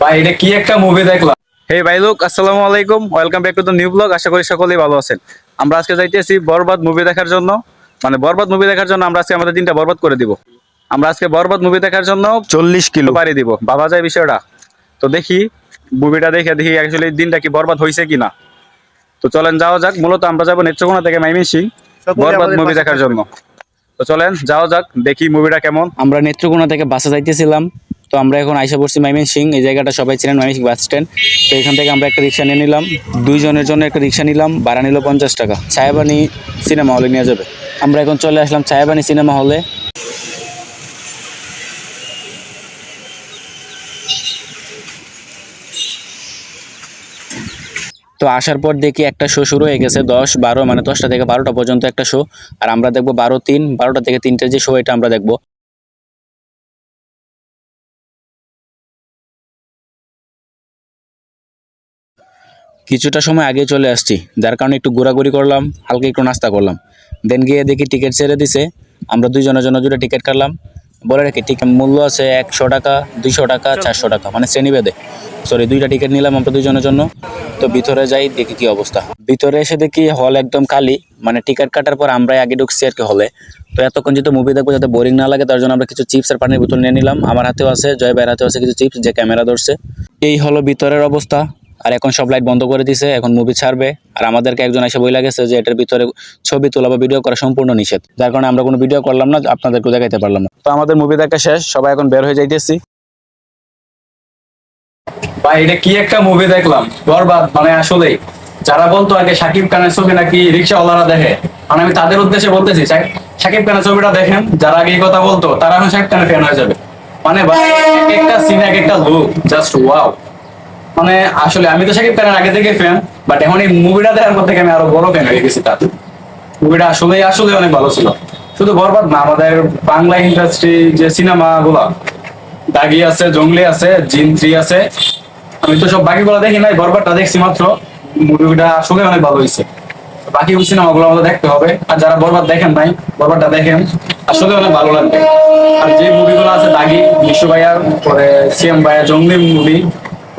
ভাই এটা কি একটা মুভি দেখলাম? হে ভাই লোক আসসালামু আলাইকুম। Welcome back to the new blog আশা করি সকলেই ভালো আছেন। আমরা আজকে যাইতেছি বরবাদ মুভি দেখার জন্য। মানে বরবাদ মুভি দেখার জন্য আমরা আজকে আমাদের দিনটা বরবাদ করে দিব। আমরা আজকে বরবাদ মুভি দেখার জন্য চল্লিশ কিলো। পাড়ি দিব। বাবা যায় বিষয়টা। তো দেখি মুভিটা দেখে দেখি অ্যাকচুয়ালি দিনটা কি বরবাদ হয়েছে কিনা। তো চলেন যাওয়া যাক। মূলত আমরা যাব নেত্রকোনা থেকে মাইমিনসিং বরবাদ মুভি দেখার জন্য। তো চলেন যাওয়া যাক। দেখি মুভিটা কেমন। আমরা নেত্রকোনা থেকে বাসে যাইতেছিলাম। তো আমরা এখন আইসা পড়ছি মাইমিন সিং এই জায়গাটা সবাই চিনেন মাইমিন সিং বাস স্ট্যান্ড। তো এখান থেকে আমরা একটা রিক্সা নিয়ে নিলাম। দুইজনের জন্য একটা রিক্সা নিলাম, ভাড়া নিল পঞ্চাশ টাকা। ছায়াবানি সিনেমা হলে নিয়ে যাবে। আমরা এখন চলে আসলাম ছায়াবানি সিনেমা হলে। তো আসার পর দেখি একটা শো শুরু হয়ে গেছে, দশ, বারো মানে দশটা থেকে বারোটা পর্যন্ত একটা শো আর আমরা দেখব বারো তিন, বারোটা থেকে তিনটে যে শো এটা আমরা দেখব। কিছুটা সময় আগে চলে আসছি। যার কারণে একটু ঘোরাঘুরি করলাম, হালকা একটু নাস্তা করলাম। দেন গিয়ে দেখি টিকিট ছেড়ে দিছে। আমরা দুইজনের জন্য দুটো টিকিট কাটলাম। বলে রাখি টিকিট মূল্য আছে একশো টাকা, দুইশো টাকা, চারশো টাকা মানে শ্রেণীভেদে। সরি দুইটা টিকিট নিলাম আমরা দুইজনের জন্য। তো ভিতরে যাই, দেখি কি অবস্থা। ভিতরে এসে দেখি হল একদম খালি মানে টিকিট কাটার পর আমরাই আগে ঢুকছি আর কি হলে তো এতক্ষণ যেহেতু মুভি দেখব, যাতে বোরিং না লাগে, তার জন্য আমরা কিছু চিপস আর পানির বোতল নিয়ে নিলাম। আমার হাতেও আছে, জয় ভাইয়ের হাতেও আছে কিছু চিপস যে ক্যামেরা ধরছে। এই হলো ভিতরের অবস্থা। আর এখন সব লাইট বন্ধ করে দিছে, এখন মুভি ছাড়বে। আর আমাদেরকে একজন এসে বই লাগেছে যে এটার ভিতরে ছবি তোলা বা ভিডিও করা সম্পূর্ণ নিষেধ। যার কারণে আমরা কোনো ভিডিও করলাম না আপনাদেরকে দেখাইতে পারলাম না। তো আমাদের মুভি দেখা শেষ, সবাই এখন বের হয়ে যাইতেছি। ভাই, এটা কি একটা মুভি দেখলাম? বরবাদ মানে আসলেই। যারা বলতো আগে সাকিব খানের ছবি নাকি রিক্সাওয়ালারা দেখে মানে আমি তাদের উদ্দেশ্যে বলতেছি সাকিব খানের ছবিটা দেখেন, যারা আগে কথা বলতো, তারা এখন সাকিব খানের ফ্যান হয়ে যাবে। মানে ভাই, এক একটা সিন এক একটা লুক জাস্ট ওয়াও মানে আসলে আমি তো সাকিব খানের আগে থেকে ফ্যান বাট এখন এই মুভিটা দেখার পর থেকে আমি আরও বড় ফ্যান হয়ে গেছি তার মুভিটা আসলে আসলে অনেক ভালো ছিল। শুধু বরবাদ না, আমাদের বাংলা ইন্ডাস্ট্রি যে সিনেমা গুলা দাগি আছে, জঙ্গলি আছে, জিন থ্রি আছে, আমি তো সব বাকি বাকিগুলো দেখি নাই বরবারটা দেখছি মাত্র। মুভিটা আসলে অনেক ভালো হয়েছে। বাকি সিনেমাগুলো আমাদের দেখতে হবে। আর যারা বরবাদ দেখেন নাই বরবারটা দেখেন আসলে অনেক ভালো লাগবে। আর যে মুভিগুলো আছে, দাগি বিশ্ব ভাইয়ার, পরে সিএম ভাইয়া, জঙ্গলি মুভি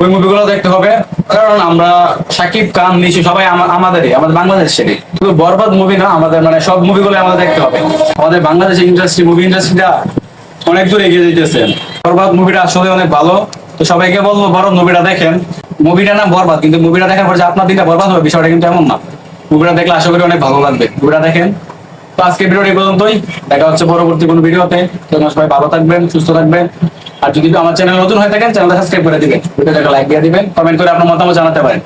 ওই মুভিগুলো দেখতে হবে। কারণ আমরা সাকিব খান নিশু সবাই আমাদেরই, আমাদের বাংলাদেশেরই। শুধু বরবাদ মুভি না, আমাদের মানে সব মুভিগুলো আমাদের দেখতে হবে। আমাদের বাংলাদেশের ইন্ডাস্ট্রি মুভি ইন্ডাস্ট্রিটা অনেক দূর এগিয়ে যেতেছে বরবাদ মুভিটা আসলে অনেক ভালো। তো সবাইকে বলব বড় মুভিটা দেখেন। মুভিটা না বরবাদ, কিন্তু মুভিটা দেখার পর যে আপনার দিনটা বরবাদ হবে, বিষয়টা কিন্তু এমন না। মুভিটা দেখলে আশা করি অনেক ভালো লাগবে। মুভিটা দেখেন। তো আজকে ভিডিওটি পর্যন্তই। দেখা হচ্ছে পরবর্তী কোনো ভিডিওতে। তোমরা সবাই ভালো থাকবেন, সুস্থ থাকবেন। আর যদি আমার চ্যানেল নতুন হয়ে থাকেন চ্যানেলটা সাবস্ক্রাইব করে দিবেন। ভিডিওটাকে লাইক দিয়ে দিবেন। কমেন্ট করে আপনার মতামত জানাতে পারেন।